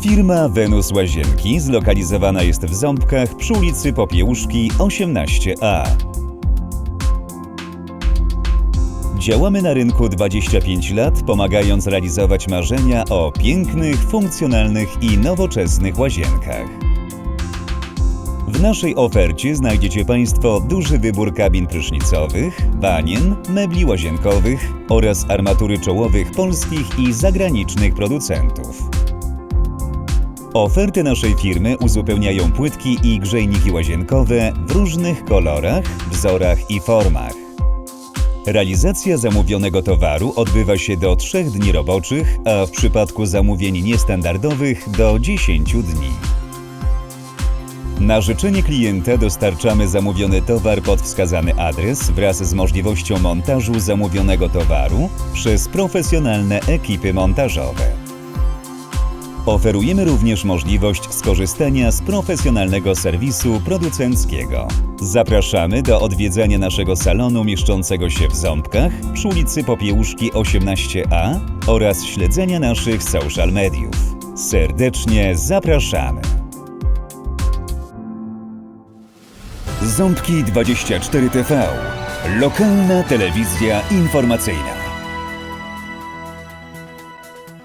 Firma Wenus Łazienki zlokalizowana jest w Ząbkach przy ulicy Popiełuszki 18a. Działamy na rynku 25 lat, pomagając realizować marzenia o pięknych, funkcjonalnych i nowoczesnych łazienkach. W naszej ofercie znajdziecie Państwo duży wybór kabin prysznicowych, wanien, mebli łazienkowych oraz armatury czołowych polskich i zagranicznych producentów. Oferty naszej firmy uzupełniają płytki i grzejniki łazienkowe w różnych kolorach, wzorach i formach. Realizacja zamówionego towaru odbywa się do 3 dni roboczych, a w przypadku zamówień niestandardowych do 10 dni. Na życzenie klienta dostarczamy zamówiony towar pod wskazany adres wraz z możliwością montażu zamówionego towaru przez profesjonalne ekipy montażowe. Oferujemy również możliwość skorzystania z profesjonalnego serwisu producenckiego. Zapraszamy do odwiedzenia naszego salonu mieszczącego się w Ząbkach przy ulicy Popiełuszki 18a oraz śledzenia naszych social mediów. Serdecznie zapraszamy! Ząbki 24 TV. Lokalna telewizja informacyjna.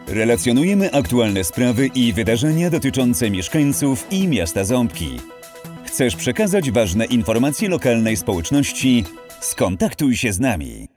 Relacjonujemy aktualne sprawy i wydarzenia dotyczące mieszkańców i miasta Ząbki. Chcesz przekazać ważne informacje lokalnej społeczności? Skontaktuj się z nami.